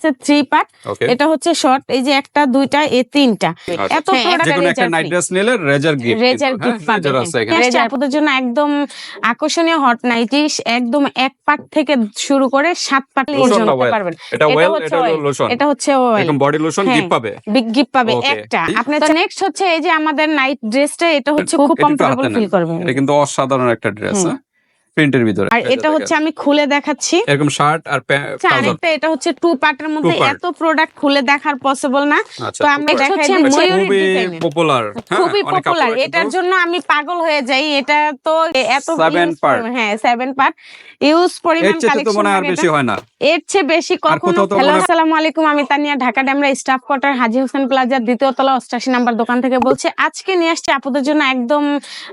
আছে three part এটা হচ্ছে শর্ট এই যে একটা দুইটা এ তিনটা। এত আচ্ছা। একটা রেজার নাইট ড্রেস নিলে রেজার গিফট রেজার গিফট পাবে রেজার আছে এখানে। হ্যাঁ, আপুদের জন্য একদম আকর্ষণীয় হট নাইটি একদম এক পার্ট থেকে শুরু করে সাত পার্ট পর্যন্ত পারবেন। এটা ওয়েল হচ্ছে এটা হলো oil। লোশন এটা হচ্ছে oil। এরকম বডি লোশন হ্যাঁ। গিফট পাবে। বিগ গিফট পাবে। একটা। আপনার নেক্সট হচ্ছে এই যে আমাদের নাইট ড্রেসটা এটা হচ্ছে খুব কমফোর্টেবল ফিল করবেন। এটা কিন্তু অসাধারণ একটা ড্রেস হুম। প্রিন্টের ভিতরে। আর এটা হচ্ছে আমি খুলে দেখাচ্ছি। এরকম শার্ট আর আচ্ছা, আরেকটা এটা হচ্ছে টু পার্টের মধ্যে এত প্রোডাক্ট খুলে দেখার পসিবল না। আচ্ছা তো আমরা খুব- দেখাচ্ছি আচ্ছা, ময়ূরের খুবই পপুলার খুবই পপুলার এটার জন্য আমি পাগল হয়ে যাই। এটা তো এত। পরিমাণ- হ্যাঁ সেভেন পার্ট ইউজ এর পরিমাণ কালেকশন মনে আর বেশি হয় না। এর চেয়ে বেশি কখনো হ্যালো আসসালামু আলাইকুম আমি তানিয়া ঢাকা ড্যামরা স্টাফ কোয়ার্টার হাজি হোসেন প্লাজার দ্বিতীয় তলা অষ্টাশি নাম্বার দোকান থেকে বলছি আজকে নিয়ে আসছি আপুদের জন্য একদম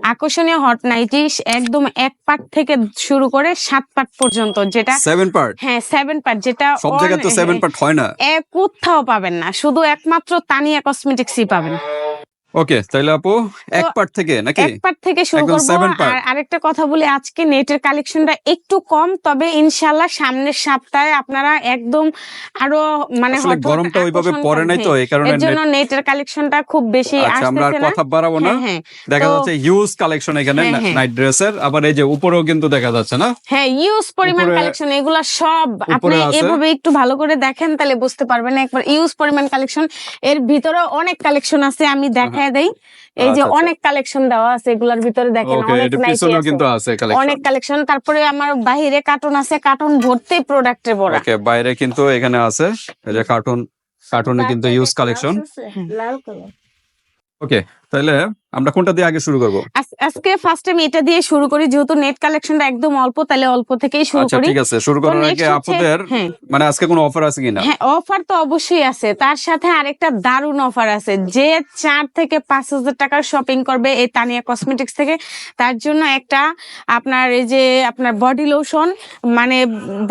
আকর্ষণীয় হট নাইটি একদম এক পার্ট থেকে শুরু করে সাত পার্ট পর্যন্ত যেটা সেভেন পার্ট হ্যাঁ সেভেন পার্ট যেটা সব জায়গায় তো সেভেন পার্ট হয় না। কোথাও পাবেন না। শুধু একমাত্র তানিয়া কসমেটিক্সই পাবেন। ওকে তাহলে আপু এক পার্ট থেকে নাকি? এক পার্ট থেকে শুরু করব। আর আরেকটা কথা বলি আজকে নেটের কালেকশনটা একটু কম তবে ইনশাল্লাহ সামনের সপ্তাহে আপনারা একদম আরও মানে গরমটা ওইভাবে পড়ে নাই তো এই কারণে জন্য নেটের কালেকশনটা খুব বেশি আচ্ছা আমরা কথা বাড়াবো না। হ্যাঁ হ্যাঁ। দেখা যাচ্ছে হিউজ কালেকশন এখানে হ্যাঁ, হ্যাঁ। নাইট ড্রেসের আবার এই যে উপরেও কিন্তু দেখা যাচ্ছে না? হ্যাঁ ইউজ পরিমাণ কালেকশন এগুলা সব আপনি এভাবে একটু ভালো করে দেখেন তাহলে বুঝতে পারবেন। একবার ইউজ পরিমাণ কালেকশন এর ভিতরে অনেক কালেকশন আছে আমি দেখায় দেই। এই যে আচ্ছা, আচ্ছা। অনেক কালেকশন দেওয়া আছে এগুলার ভিতরে দেখেন অনেক নাইটি কিন্তু আছে কালেকশন অনেক কালেকশন তারপরে আমার বাহিরে কার্টুন আছে কার্টুন ভর্তি প্রোডাক্টে ভরা। ওকে বাইরে কিন্তু এখানে আছে এই যে কার্টুন কার্টুনে কিন্তু ইউজ কালেকশন ওকে তাহলে আমরা কোনটা দিয়ে আগে শুরু করব? আজকে ফার্স্ট আমি এটা দিয়ে শুরু করি যেহেতু নেট কালেকশনটা একদম অল্প তাহলে অল্প থেকেই শুরু আচ্ছা করি। ঠিক আছে। শুরু করার আগে আপুদের হ্যাঁ। মানে আজকে কোনো অফার আছে কিনা? হ্যাঁ অফার তো অবশ্যই আছে। তার সাথে আরেকটা দারুণ অফার আছে। যে চার থেকে পাঁচ হাজার টাকার শপিং করবে এই তানিয়া কসমেটিক্স থেকে তার জন্য একটা আপনার এই যে আপনার বডি লোশন মানে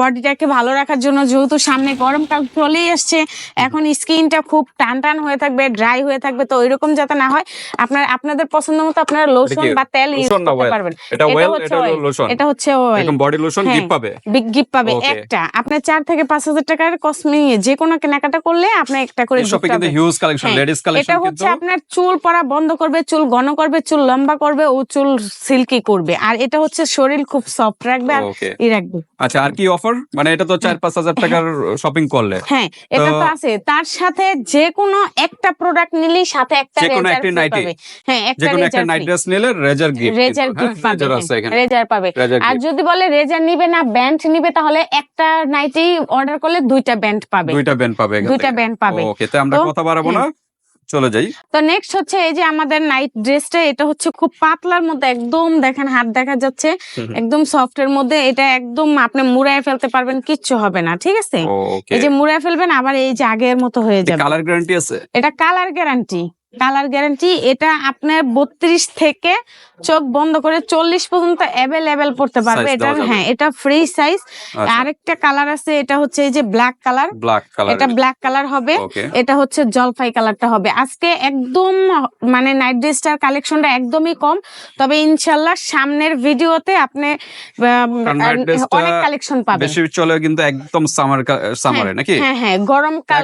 বডিটাকে ভালো রাখার জন্য যেহেতু সামনে গরমকাল চলেই আসছে এখন স্কিনটা খুব টান টান হয়ে থাকবে ড্রাই হয়ে থাকবে তো ওইরকম যাতে না হয় আপনার আপনার আপনাদের পছন্দ মতো আপনারা লোশন বা তেল ইউজ করতে পারবেন। এটা এটা ওয়েল হচ্ছে এটা হলো লোশন এটা হচ্ছে অয়েল এরকম বডি লোশন হ্যাঁ। গিফট পাবে? বিগ গিফট পাবে। একটা আপনার চার থেকে পাঁচ হাজার টাকার কসমে যে কোনো কেনাকাটা করলে আপনি একটা করে gift শপে কিন্তু পাবেন। হিউজ কালেকশন হ্যাঁ, লেডিস এটা কালেকশন কিন্তু। হচ্ছে আপনার চুল পড়া বন্ধ করবে চুল ঘন করবে চুল লম্বা করবে ও চুল সিল্কি করবে। আর এটা হচ্ছে শরীর খুব সফট রাখবে আর ই রাখবে। আচ্ছা আর কি অফার মানে এটা তো চার পাঁচ হাজার টাকার শপিং করলে। হ্যাঁ এটা তো আছে। তার সাথে যে কোনো একটা প্রোডাক্ট নিলেই সাথে একটা রেজার নাইটি? পাবে। হ্যাঁ যে কোনো একটা নাইট ড্রেস নিলে razor gift razor gift razor আছে এখানে। রেজার পাবে। আর যদি বলে রেজার নিবে না ব্যান্ড নিবে তাহলে একটা নাইটি অর্ডার করলে দুইটা ব্যান্ড পাবে। দুইটা ব্যান্ড পাবে দুইটা ব্যান্ড পাবে। ওকে তো আমরা কথা বাড়াবো না চলে যাই। তো নেক্সট হচ্ছে এই যে আমাদের নাইট ড্রেসটা এটা হচ্ছে খুব পাতলার মধ্যে একদম দেখেন হাত দেখা যাচ্ছে। একদম সফট এর মধ্যে এটা একদম আপনি মুড়ায় ফেলতে পারবেন কিচ্ছু হবে না ঠিক আছে? এই যে মুড়ায় ফেলবেন আবার এই যে আগের মতো হয়ে যাবে। কালার গ্যারান্টি আছে? এটা কালার গ্যারান্টি কালার গ্যারান্টি এটা আপনার বত্রিশ থেকে চোখ বন্ধ করে চল্লিশ পর্যন্ত অ্যাভেলেবেল পড়তে পারবে। এটা হ্যাঁ এটা ফ্রি সাইজ আচ্ছা। আরেকটা কালার আছে এটা হচ্ছে এই যে ব্ল্যাক কালার এটা ব্ল্যাক কালার হবে। এটা হচ্ছে জলপাই কালারটা হবে। আজকে একদম মানে নাইট ড্রেসটার কালেকশনটা একদমই কম। তবে ইনশাল্লাহ সামনের ভিডিওতে আপনি অনেক কালেকশন পাবেন। বেশি চলে কিন্তু একদম সামার সামারে নাকি? হ্যাঁ হ্যাঁ গরমকাল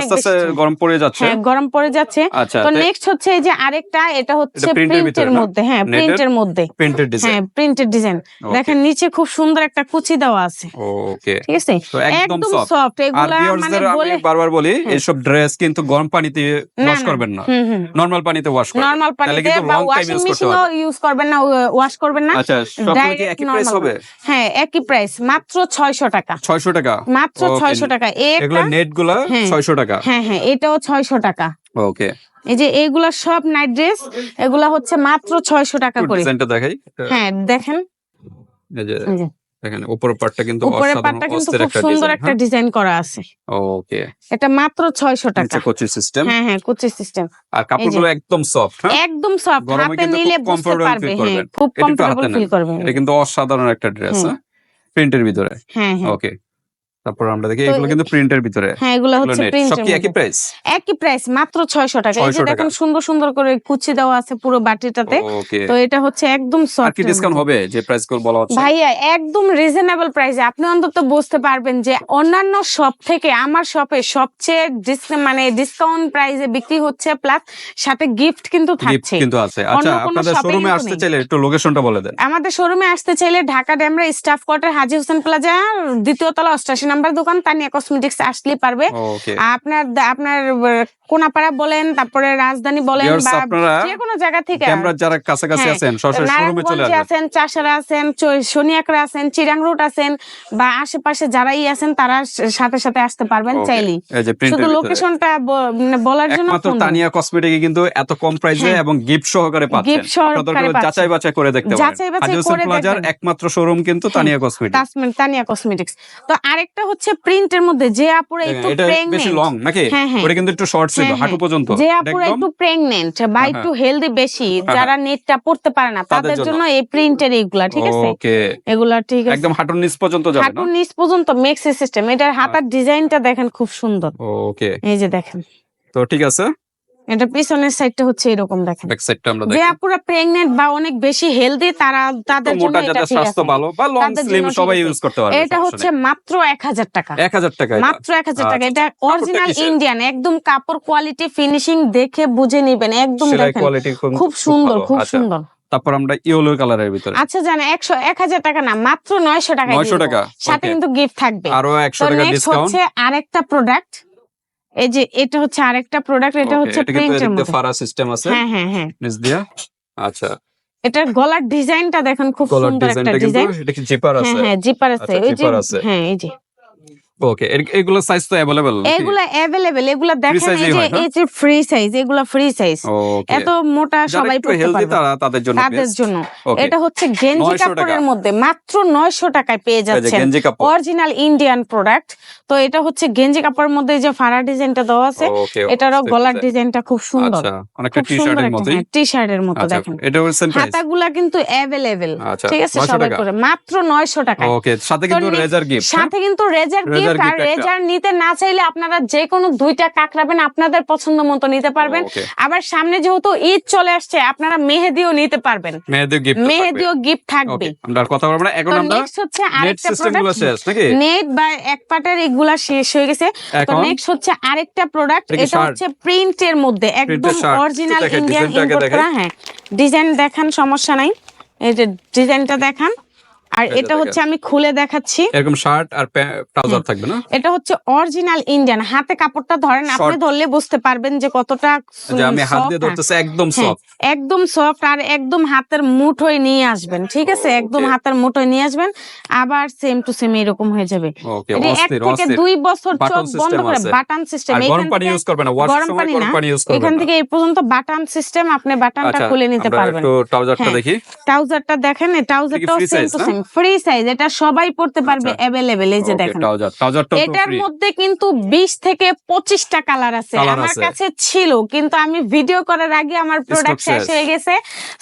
আস্তে বেশি। গরম পড়ে যাচ্ছে। হ্যাঁ গরম পড়ে যাচ্ছে। তো নেক্সট হচ্ছে এই যে আরেকটা এটা হচ্ছে প্রিন্টের মধ্যে হ্যাঁ প্রিন্টের মধ্যে। প্রিন্টেড ডিজাইন হ্যাঁ প্রিন্টেড ডিজাইন দেখেন নিচে খুব সুন্দর একটা কুচি দেওয়া আছে। ওকে ঠিক আছে? একদম সফট এগুলা মানে বলে বারবার বলি হ্যাঁ। এইসব ড্রেস কিন্তু গরম পানিতে ওয়াশ করবেন না। নরমাল পানিতে ওয়াশ করবেন। নরমাল পানিতে বা ওয়াশিং মেশিনও ইউজ করবেন না ওয়াশ করবেন না। আচ্ছা সবগুলো কি একই প্রাইস হবে? হ্যাঁ একই প্রাইস মাত্র ছয়শো টাকা। 600 টাকা? মাত্র Okay. ছয়শো টাকা। এই এগুলো নেটগুলা হ্যাঁ। 600 টাকা। হ্যাঁ হ্যাঁ এটাও ছয়শো টাকা। ওকে। এই যে এইগুলা সব নাইট ড্রেস এগুলা হচ্ছে মাত্র ছয়শো টাকা করে। ডিজাইনটা দেখাই। হ্যাঁ দেখেন। এই যে দেখেন উপরের পার্টটা কিন্তু উপরের পাটটা কিন্তু খুব সুন্দর একটা ডিজাইন করা আছে। ওকে। এটা মাত্র ছয়শো টাকা। নিচে কোচি সিস্টেম হ্যাঁ হ্যাঁ কুচি সিস্টেম আর কাপড়গুলো একদম সফট হ্যাঁ? একদম সফট হাতে নিলে বুঝতে পারবে হ্যাঁ খুব কমফোর্টেবল ফিল করবেন। এটা কিন্তু অসাধারণ একটা ড্রেস হ্যাঁ? প্রিন্টের ভিতরে। হ্যাঁ হ্যাঁ। ওকে। তারপর আমরা দেখি এগুলো কিন্তু প্রিন্টের ভিতরে। হ্যাঁ এগুলো হচ্ছে। সব একই প্রাইস একই প্রাইস মাত্র ছয়শো টাকা। এই যে 600 দেখুন সুন্দর সুন্দর করে কুচি দেওয়া আছে পুরো বাটিটাতে। তো এটা হচ্ছে একদম আর কি ডিসকাউন্ট হবে যে প্রাইসগুলো বলা হচ্ছে? ভাইয়া একদম রিজনেবল প্রাইসে আপনি অন্তত বুঝতে পারবেন যে অন্যান্য শপ থেকে আমার শপে সবচেয়ে মানে ডিসকাউন্ট প্রাইসে বিক্রি হচ্ছে প্লাস সাথে গিফট কিন্তু থাকছে। কিন্তু আছে। আচ্ছা আপনাদের শোরুমে আসতে চাইলে একটু লোকেশনটা বলে দেন। আমাদের শোরুমে আসতে চাইলে Dhaka Demra staff quarter Haji Hossain plaza দ্বিতীয় তলা অষ্টাশি নাম্বার দোকান তানিয়া কসমেটিক্স আসলেই পারবে। আপনার আপনার কোনাপাড়া বলেন তারপরে রাজধানী বলেন বা যে কোনো জায়গা থেকে। ক্যামেরা যারা কাছাকাছি হ্যাঁ, আছেন সরাসরি শোরুমে চলে নারায়ণগঞ্জে আসবেন। আছেন চাষারা আছেন শনিয়াকড়া আছেন চিরাং রোড আছেন বা আশেপাশে যারাই আছেন তারা সাথে সাথে আসতে পারবেন চাইলেই শুধু লোকেশনটা বলার জন্য দিন। তানিয়া কসমেটিকে কিন্তু এত কম প্রাইসে হ্যাঁ। এবং গিফট সহকারে পাচ্ছেন। Gift সহকারে। যাচাই বাছাই করে দেখতে পারেন। যাচাই বাছাই করে দেখবেন। একমাত্র শোরুম কিন্তু তানিয়া কসমেটিক তাসমিন তানিয়া কসমেটিক্স তো আরেকটা হচ্ছে প্রিন্টের মধ্যে যে আপুরা একটু এটা বেশি লং নাকি? হ্যাঁ, হ্যাঁ। ওটা কিন্তু একটু শর্ট ছিল হ্যাঁ, হাঁটু। পর্যন্ত। যে আপুরা একটু প্রেগনেন্ট বা একটু হেলদি বেশি। যারা নেটটা পড়তে পারে না তাদের জন্য। এই প্রিন্টের এইগুলা ঠিক আছে? এগুলা ঠিক আছে। একদম হাঁটুর নিচ পর্যন্ত যাবে হাঁটুর নিচ পর্যন্ত মেক্সি সিস্টেম এটার হাতার ডিজাইনটা দেখেন খুব সুন্দর। ওকে এই যে দেখেন। তো ঠিক আছে। এটা পিছনের সাইডটা হচ্ছে এরকম দেখেন। ব্যাক সাইডটা আমরা যে দেখি আপুরা প্রেগনেন্ট বা অনেক বেশি হেলদি তারা তাদের জন্য এটা ঠিক স্বাস্থ্য ভালো বা লং স্লিম সবাই ইউজ করতে পারবে এটা হচ্ছে মাত্র এক হাজার টাকা। এক হাজার টাকা মাত্র এক হাজার টাকা। আচ্ছা, এটা অরিজিনাল ইন্ডিয়ান একদম কাপড় কোয়ালিটি ফিনিশিং দেখে বুঝে নিবেন একদম দেখেন। খুব সুন্দর খুব আচ্ছা, সুন্দর। তারপর আমরা ইয়েলো কালারের ভিতরে। আচ্ছা জানে একশো এক হাজার টাকা না মাত্র নয়শো টাকা 900 টাকা, সাথে কিন্তু গিফট থাকবে। আরও একশো তো টাকা ডিসকাউন্ট হচ্ছে আরেকটা প্রোডাক্ট এই যে এটা হচ্ছে আরেকটা প্রোডাক্ট এটা হচ্ছে এটা প্রিন্টের মধ্যে। ফারা সিস্টেম আছে। হ্যাঁ হ্যাঁ হ্যাঁ। নিচ দিয়া। আচ্ছা। এটার গলার ডিজাইনটা দেখেন খুব সুন্দর একটা ডিজাইন এটা কি জিপার হ্যাঁ আছে? হ্যাঁ জিপার আছে। আচ্ছা, ওই যে হ্যাঁ এই যে। ওকে এগুলো সাইজ তো अवेलेबल এগুলা অ্যাভেলেবেল এগুলা দেখেন size এই এই যে হয় না? এই যে ফ্রি সাইজ এগুলা ফ্রি সাইজ ওকে এত মোটা যারা সবাই একটু পড়তে হেলদি পারবে তারা তাদের জন্য তাদের বেস্ট জন্য ওকে এটা হচ্ছে গেঞ্জি 900 টাকা। কাপড়ের মধ্যে মাত্র নয়শো টাকায় পেয়ে এই যে যাচ্ছেন গেঞ্জি কাপড় অরিজিনাল ইন্ডিয়ান প্রোডাক্ট তো এটা হচ্ছে গেঞ্জি কাপড়ের মধ্যে যে ফাড়া ডিজাইনটা দেওয়া আছে ওকে এটারও গলার ডিজাইনটা খুব সুন্দর আচ্ছা অনেকটা খুব টি সুন্দর শার্টের একটা মতোই টি শার্টের মতো আচ্ছা দেখেন এটা হচ্ছে প্রাইস হাতাগুলা কিন্তু অ্যাভেলেবেল আচ্ছা ঠিক আছে 900 সবাই টাকা করে মাত্র নয়শো টাকায় ওকে সাথে কিন্তু next- রেজার গিফট সাথে কিন্তু রেজার Razor আর রেজার নিতে না চাইলে আপনারা যে কোনো দুইটা কাকরাবেন আপনাদের পছন্দ মতো নিতে পারবেন। আবার সামনে যেহেতু ঈদ চলে আসছে আপনারা মেহেদিও নিতে পারবেন। গিফট মেহেদিও গিফট থাকবে। আমরা কথা বলব না। এখন আমরা নেক্সট হচ্ছে নেট আরেকটা প্রোডাক্ট শেষ নেট বা এক পাটের এগুলা শেষ হয়ে গেছে। তো নেক্সট হচ্ছে আরেকটা প্রোডাক্ট এটা? হচ্ছে প্রিন্টের মধ্যে একদম অরিজিনাল ইন্ডিয়ান ইম্পোর্ট করা। হ্যাঁ ডিজাইন দেখান সমস্যা নাই। এই যে ডিজাইনটা দেখান। আর এটা হচ্ছে আমি খুলে দেখাচ্ছি। এরকম শার্ট আর ট্রাউজার থাকবে না? এটা হচ্ছে অরিজিনাল ইন্ডিয়ান হাতে কাপড়টা ধরেন আপনি ধরলে বুঝতে পারবেন যে কতটা আমি হাত দিয়ে ধরতেছি একদম হ্যাঁ, সফট একদম সফট আর একদম হাতের মুঠোয় নিয়ে আসবেন ঠিক আছে? একদম. হাতের মুঠোয় নিয়ে আসবেন আবার সেম টু সেম এরকম হয়ে যাবে। ওকে এক থেকে দুই বছর চোখ বন্ধ করে বাটন সিস্টেম গরম পানি ইউজ করবে না ওয়াশ গরম পানি না, ইউজ করবে এখান থেকে এই পর্যন্ত বাটন সিস্টেম আপনি বাটনটা আচ্ছা খুলে নিতে পারবেন। একটু ট্রাউজারটা হ্যাঁ। দেখি। ট্রাউজারটা দেখেন এই ট্রাউজারটাও same to same free size এটা সবাই পড়তে পারবে আচ্ছা। অ্যাভেলেবেল এই যে দেখেন। এটার মধ্যে কিন্তু বিশ থেকে পঁচিশটা কালার আছে। আমার কাছে ছিল কিন্তু আমি ভিডিও করার আগে আমার প্রোডাক্ট শেষ। হয়ে গেছে।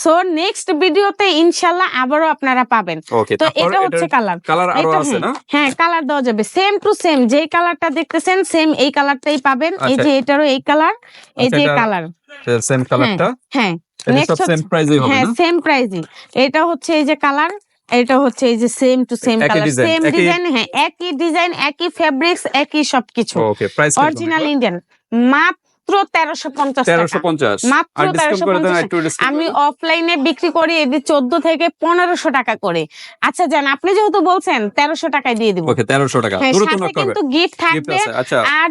সো নেক্সট ভিডিওতে ইনশাল্লাহ আবারও আপনারা পাবেন। তো এটা হচ্ছে কালার কালার আরও আছে না? হ্যাঁ, হ্যাঁ কালার দেওয়া যাবে। সেম টু সেম যে কালারটা দেখতেছেন সেম এই কালারটাই পাবেন। এই আচ্ছা। যে এটারও এই কালার এই আচ্ছা, যে কালার সেম কালারটা হ্যাঁ সব সেম প্রাইসই হবে হ্যাঁ সেম প্রাইসই এটা হচ্ছে এই যে কালার এটা হচ্ছে এই যে same to same colour same design হ্যাঁ একই ডিজাইন একই ফেব্রিক্স একই সবকিছু। অরিজিনাল ইন্ডিয়ান মাত্র তেরোশো পঞ্চাশ তেরোশো পঞ্চাশ। মাত্র আর ডিসকাউন্ট করে দেন 1350 একটু ডিসকাউন্ট আমি অফলাইনে বিক্রি করি এটি চোদ্দ থেকে পনেরোশো টাকা করে। আচ্ছা জান আপনি যেহেতু বলছেন তেরোশো টাকায় দিয়ে দিব। তেরোশো টাকা। হ্যাঁ কিন্তু গিফট গিফট থাকবে। আচ্ছা। আর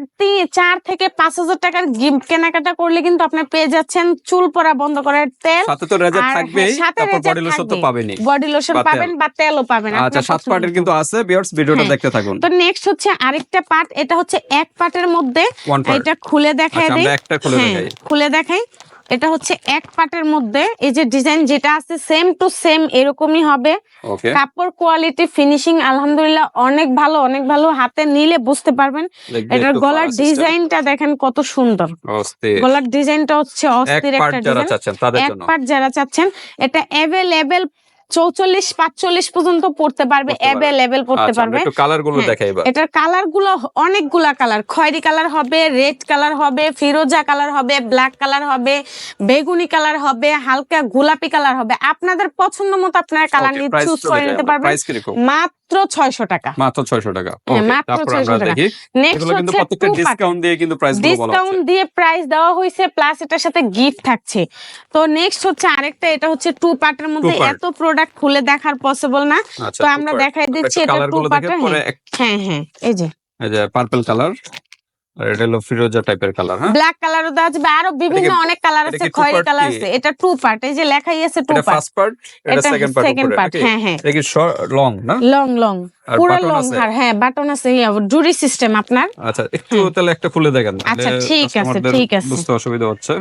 চার থেকে পাঁচ হাজার টাকার গিফট কেনাকাটা করলে কিন্তু আপনি পেয়ে যাচ্ছেন চুল পড়া বন্ধ করার তেল। সাথে তো রেজার আর থাকবেই হ্যাঁ, তারপর বডি লোশন তো পাবেনই। বডি লোশন বা তেল। পাবেন বা তেলও পাবেন আচ্ছা সাত পার্টের কিন্তু আছে বিয়ার্স ভিডিওটা হ্যাঁ। দেখতে থাকুন। তো নেক্সট হচ্ছে আরেকটা পার্ট এটা হচ্ছে এক পার্টের মধ্যে। এটা খুলে দেখায় খুলে হ্যাঁ, দেখাই। খুলে দেখাই। এটা হচ্ছে এক পার্টের মধ্যে এই যে ডিজাইন যেটা আছে সেম টু সেম এরকমই হবে। কাপড় কোয়ালিটি ফিনিশিং আলহামদুলিল্লাহ অনেক ভালো অনেক ভালো। হাতে নিলে বুঝতে পারবেন। এটার গলার ডিজাইনটা দেখেন কত সুন্দর। গলার ডিজাইনটা হচ্ছে অস্থির একটা ডিজাইন এক পার্ট যারা চাচ্ছেন এটা অ্যাভেলেবেল চৌচল্লিশ পাঁচচল্লিশ পর্যন্ত পড়তে পারবে অ্যাভেলেবেল পড়তে আচ্ছা, পারবে। কালারগুলো হ্যাঁ, দেখাই এটার কালারগুলো অনেকগুলা কালার খয়েরি কালার হবে রেড কালার হবে ফিরোজা কালার হবে ব্ল্যাক কালার হবে বেগুনি কালার হবে হালকা গোলাপি কালার হবে। আপনাদের পছন্দ মতো আপনারা কালার নিয়ে চুজ করে নিতে পারবেন। কীরকম? মাত্র ছয়শো টাকা। মাত্র 600 টাকা। হ্যাঁ, মাত্র 600 টাকা। নেক্সট হচ্ছে প্রত্যেকটা ডিসকাউন্ট দিয়ে কিন্তু প্রাইস ডিসকাউন্ট দিয়ে প্রাইস দেওয়া হয়েছে প্লাস এটার সাথে গিফট থাকছে। তো নেক্সট হচ্ছে আরেকটা এটা হচ্ছে টু পার্টের মধ্যে এত প্রোডাক্ট খুলে দেখার পসিবল না। আচ্ছা তো আমরা দেখাই দিচ্ছি এটা টু পার্টের হ্যাঁ। হ্যাঁ এই যে। এই যে পার্পল কালার আর এটা হলো ফিরোজা টাইপের কালার হ্যাঁ? ব্ল্যাক কালারও দেওয়া যাবে আরও বিভিন্ন অনেক কালার আছে খয়েরি কালার আছে। এটা টু পার্ট এই যে লেখাই আছে টু পার্ট ফার্স্ট পার্ট এটা এটা সেকেন্ড পার্ট সেকেন্ড পার্ট হ্যাঁ হ্যাঁ। এটা কি লং না? লং লং পুরো লং আছে? হ্যাঁ বাটন আছে জুরি সিস্টেম আপনার। আচ্ছা একটু তাহলে একটা খুলে দেখেন আচ্ছা, ঠিক আছে, ঠিক আছে। বুঝতে অসুবিধা হচ্ছে।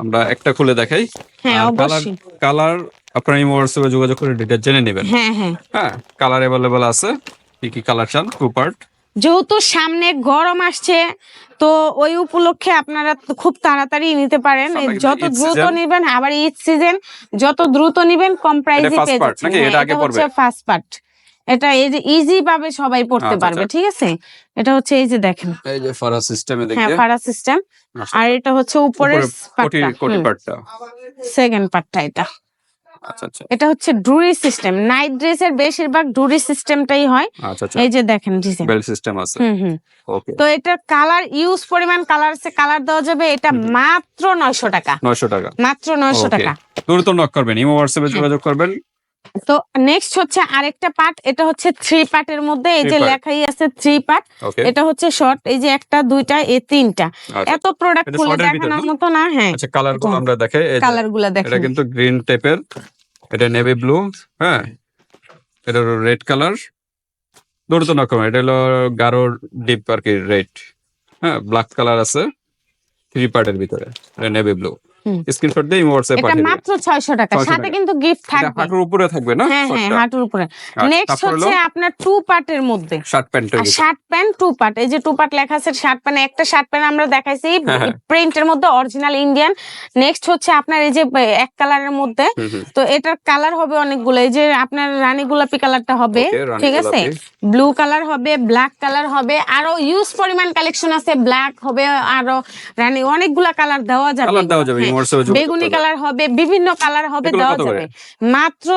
আমরা একটা খুলে দেখাই। হ্যাঁ কালার অবশ্যই। কালার আপনারা এই হোয়াটসঅ্যাপে যোগাযোগ করে জেনে নেবেন। হ্যাঁ হ্যাঁ। হ্যাঁ কালার অ্যাভেলেবল আছে। কি কি কালার চান? টু পার্ট যেহেতু সামনে গরম আসছে তো ওই উপলক্ষে আপনারা খুব তাড়াতাড়ি নিতে পারেন। যত দ্রুত। নিবেন আবার ঈদ সিজন যত দ্রুত নিবেন কম প্রাইসে পেয়ে যাচ্ছেন। হ্যাঁ, এটা হচ্ছে ফার্স্ট পার্ট এটা এই যে ইজি ভাবে সবাই পড়তে আচ্ছা, পারবে আচ্ছা। ঠিক আছে? এটা হচ্ছে এই যে দেখেন। এই যে ফারা সিস্টেমে দেখেন হ্যাঁ ফারা সিস্টেম আর এটা হচ্ছে উপরের পার্টটা সেকেন্ড পার্টটা এটা। আচ্ছা আচ্ছা। এটা হচ্ছে ডুরি সিস্টেম। নাইট ড্রেসের বেশিরভাগ ডুরি সিস্টেমটাই হয়। আচ্ছা আচ্ছা। এই যে দেখেন ডিজাইন। বেল সিস্টেম আছে। হুম হুম। ওকে। তো এটা কালার ইউজ পরিমাণ কালার আছে কালার দেওয়া যাবে। এটা মাত্র নয়শো টাকা। 900 টাকা। মাত্র নয়শো Okay. টাকা। দ্রুত নক করবেন। ইমো হোয়াটসঅ্যাপে হ্যাঁ। যোগাযোগ করবেন। তো নেক্সট হচ্ছে আরেকটা পার্ট এটা হচ্ছে থ্রি পার্টের মধ্যে এই যে লেখাই আছে থ্রি পার্ট এটা হচ্ছে শর্ট এই যে একটা দুইটা এ তিনটা। আচ্ছা। এত প্রোডাক্ট খুলে দেখানোর না? মতো না হ্যাঁ। আচ্ছা কালারগুলো আমরা দেখাই এই যে, কালারগুলা এটা কিন্তু গ্রিন টাইপের এটা নেভি ব্লু হ্যাঁ। এটা হলো রেড কালার নক করবেন এটা হলো গাঢ় ডিপ আর কি রেড হ্যাঁ ব্ল্যাক কালার আছে। থ্রি পার্টের ভিতরে এটা নেভি ব্লু। স্ক্রিনশট দিয়ে হোয়াটসঅ্যাপে এটা পাঠিয়ে দিন মাত্র ছয়শো টাকা সাথে কিন্তু গিফট থাকবে। হাঁটুর উপরে থাকবে না? হ্যাঁ হ্যাঁ হাঁটুর উপরে। নেক্সট হচ্ছে আপনার টু পার্টের মধ্যে। শার্ট প্যান্টের আর শার্ট প্যান্ট টু পার্ট এই যে টু পার্ট লেখা আছে শার্ট প্যান্ট একটা শার্ট প্যান্ট আমরা দেখাইছি হ্যাঁ, হ্যাঁ। প্রিন্টের মধ্যে অরিজিনাল ইন্ডিয়ান নেক্সট হচ্ছে আপনার এই যে এক কালারের মধ্যে। তো এটার কালার হবে অনেকগুলো। এই যে আপনার রানী গোলাপি কালারটা হবে ঠিক আছে? ব্লু কালার হবে ব্ল্যাক কালার হবে আরও ইউজ পরিমাণ কালেকশন আছে। ব্ল্যাক হবে আরও রানী অনেকগুলা কালার দেওয়া যাবে কালার দেওয়া যাবে বেগুনি কালার হবে বিভিন্ন কালার হবে দেওয়া যাবে। মাত্র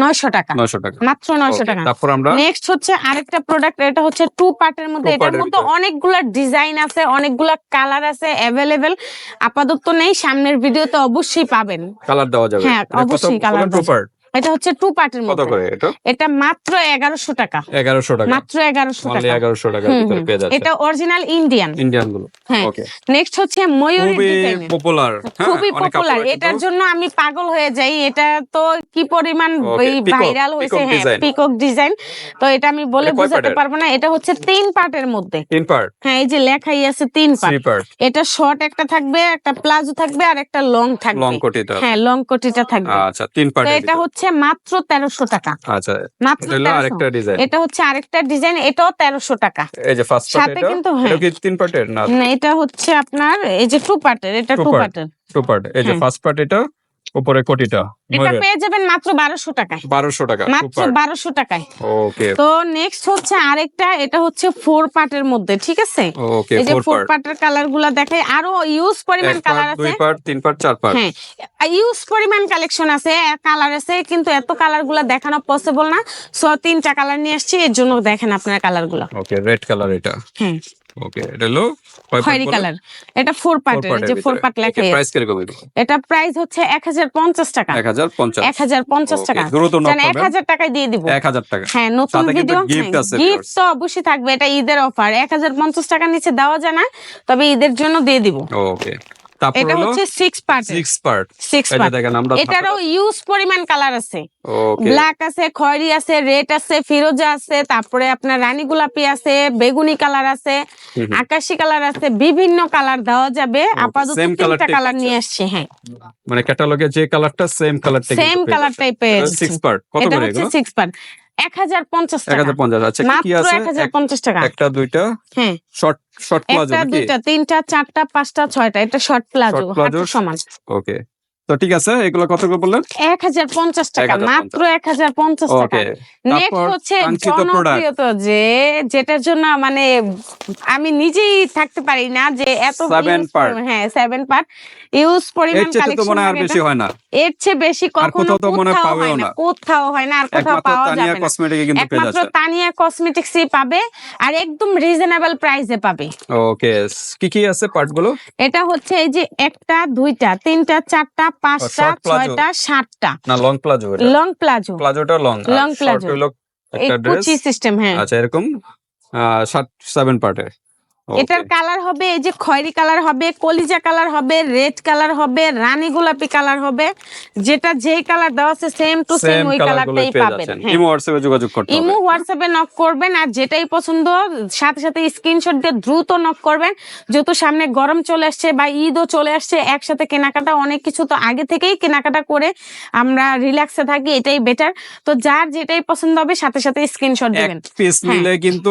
নয়শো টাকা। টাকা। মাত্র নয়শো টাকা। তারপর আমরা নেক্সট হচ্ছে আরেকটা প্রোডাক্ট এটা হচ্ছে টু পার্টের মধ্যে এটার মধ্যে অনেকগুলা ডিজাইন আছে অনেকগুলা কালার আছে অ্যাভেলেবেল আপাতত নেই সামনের ভিডিওতে অবশ্যই পাবেন। কালার দেওয়া যাবে। হ্যাঁ, অবশ্যই কালার টু পার্ট এটা হচ্ছে টু পার্টের কত মধ্যে। করে এটা? এটা মাত্র এগারোশো টাকা। 1100 টাকা। মাত্র এগারোশো অনলি টাকা। 1100 টাকার হুম, ভিতরে পেয়ে যাচ্ছে। এটা অরিজিনাল ইন্ডিয়ান ইন্ডিয়ানগুলো হ্যাঁ। ওকে নেক্সট হচ্ছে ময়ূরী খুবই ডিজাইনের পপুলার খুবই পপুলার এটার জন্য আমি পাগল হয়ে যাই। এটা তো কি পরিমাণ ভাইরাল হয়েছে। হ্যাঁ পিকক ডিজাইন তো এটা আমি বলে বোঝাতে পারব না। এটা হচ্ছে তিন পার্টের মধ্যে। তিন পার্ট হ্যাঁ এই যে লেখাই আছে তিন পার্ট পার্ট এটা শর্ট একটা থাকবে একটা প্লাজো থাকবে আর একটা লং থাকবে। লং কোটিটা। হ্যাঁ লং কোটিটা থাকবে। আচ্ছা তিন তো পার্ট এটা হচ্ছে মাত্র তেরোশো টাকা। আচ্ছা মাত্র এটা হলো 1300 আরেকটা ডিজাইন এটা হচ্ছে আরেকটা ডিজাইন এটাও তেরোশো টাকা। এই যে ফার্স্ট সাথে কিন্তু, এটা হ্যাঁ। তিন পার্টের না। এটা হচ্ছে আপনার এই যে টু পার্টের এটা টু পার্টের টু পার্ট এই যে। ফার্স্ট পার্ট এটা উপরে কোটিটা এটা পেয়ে যাবেন মাত্র বারোশো টাকায়। বারোশো টাকা মাত্র বারোশো টাকায়। ওকে তো নেক্সট হচ্ছে আরেকটা এটা হচ্ছে ফোর পার্টের মধ্যে ঠিক আছে? ওকে এই যে ফোর ফোর পার্ট পার্টের কালারগুলা দেখাই আরও ইউজ পরিমাণ কালার আছে দুই পার্ট তিন পার্ট চার পার্ট হ্যাঁ ইউজ পরিমাণ কালেকশন আছে কালার আছে কিন্তু এত কালারগুলা দেখানো পসিবল না। সো তিনটা কালার নিয়ে আসছি এর জন্য দেখেন আপনার কালারগুলা ওকে রেড কালার এটা। হ্যাঁ। ওকে এটা হলো খয়েরি কালার। এটা ফোর পার্টের যে ফোর পার্ট লেখা প্রাইস কি রকম এটা প্রাইস হচ্ছে এক হাজার পঞ্চাশ টাকা। 1050 এক হাজার পঞ্চাশ Okay, টাকা। এক হাজার টাকায় দিয়ে দিব। 1000 টাকা। হ্যাঁ নতুন ভিডিও গিফট আছে, গিফট তো অবশ্যই থাকবে। এটা ঈদের অফার এক হাজার পঞ্চাশ টাকার নিচে দেওয়া যায় না তবে ঈদের জন্য দিয়ে দিব। ওকে। তারপর এটা হচ্ছে six part six part six part দেখেন আমরা এটারও ইউজ পরিমাণ কালার আছে। ব্ল্যাক আছে খয়েরি আছে রেড আছে ফিরোজা আছে তারপরে আপনার রানী গোলাপি আছে বেগুনি কালার আছে। আকাশি কালার আছে বিভিন্ন কালার দেওয়া যাবে। আপাতত তিনটা কালার নিয়ে আসছে হ্যাঁ। মানে ক্যাটালগে যে কালারটা সেম কালারটা সেম কালার টাইপের সিক্স পার্ট কত এটা করে এগুলো? সিক্স পার্ট এক হাজার পঞ্চাশ টাকা। 1050 আচ্ছা কি কি আছে? এক হাজার পঞ্চাশ টাকা। একটা দুইটা? হ্যাঁ। শর্ট শর্ট প্লাজো একটা দুইটা তিনটা চারটা পাঁচটা ছয়টা এটা শর্ট প্লাজো সমাজ সমান। ওকে তো ঠিক আছে এগুলো কত করে বললেন? এক হাজার পঞ্চাশ টাকা মাত্র এক হাজার পঞ্চাশ টাকা। নেক্সট হচ্ছে জনপ্রিয়তা যে যেটার জন্য মানে আমি নিজেই থাকতে পারি না যে এত হ্যাঁ সেভেন পার্ট ইউজ পরিমাণ কালেকশন আর বেশি হয় না। এর চেয়ে বেশি কখনো কোথাও হয় না। কোথাও হয় না আর কোথাও পাওয়া যাবে না। একমাত্র তানিয়া কসমেটিক্সই পাবে আর একদম রিজনেবল প্রাইসে পাবে। ওকে কি কি আছে পার্টগুলো? এটা হচ্ছে এই যে একটা দুইটা তিনটা চারটা পাঁচটা ছয়টা সাতটা। না লং প্লাজো লং প্লাজো প্লাজোটা লং লং এই একটা ড্রেস সিস্টেম হ্যাঁ। আচ্ছা এরকম সাত সেভেন পার্টের এটার কালার হবে এই যে খয়েরি কালার হবে কলিজা কালার হবে রেড কালার হবে রানী গোলাপি কালার হবে যেটা যেই কালার দেওয়া আছে সেম টু সেম ওই কালারটাই পাবেন হ্যাঁ। ইমো হোয়াটসঅ্যাপে যোগাযোগ করতে হবে। ইমো হোয়াটসঅ্যাপে নক করবেন আর যেটাই পছন্দ সাথে সাথে স্ক্রিনশট দিয়ে দ্রুত নক করবেন। যেহেতু সামনে গরম চলে আসছে বা ঈদও চলে আসছে একসাথে কেনাকাটা অনেক কিছু তো আগে থেকেই কেনাকাটা করে আমরা রিল্যাক্সে থাকি এটাই বেটার তো যার যেটাই পছন্দ হবে সাথে সাথে স্ক্রিনশট দিবেন। পিস হ্যাঁ। নিলে কিন্তু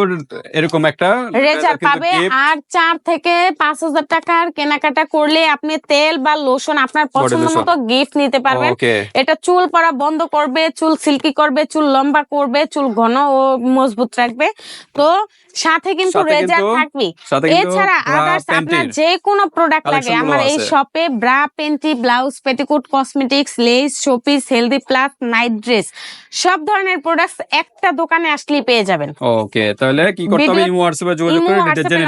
এরকম একটা রেজার পাবে আর চার থেকে পাঁচ হাজার টাকার কেনাকাটা করলে আপনি তেল বা লোশন আপনার পছন্দ মতো গিফট নিতে পারবেন। এটা চুল পড়া বন্ধ করবে চুল সিল্কি করবে চুল লম্বা করবে চুল ঘন ও মজবুত রাখবে। তো সাথে কিন্তু রেজার থাকবে এছাড়া আদার্স আপনার যে কোনো প্রোডাক্ট লাগে আমার এই শপে bra panty blouse petticoat cosmetics lace showpiece healthy plus night dress সব ধরনের প্রোডাক্টস একটা দোকানে আসলেই পেয়ে যাবেন। ওকে তাহলে কি করতে হবে? ইমো হোয়াটসঅ্যাপে যোগাযোগ করে ডিটেইলস জেনে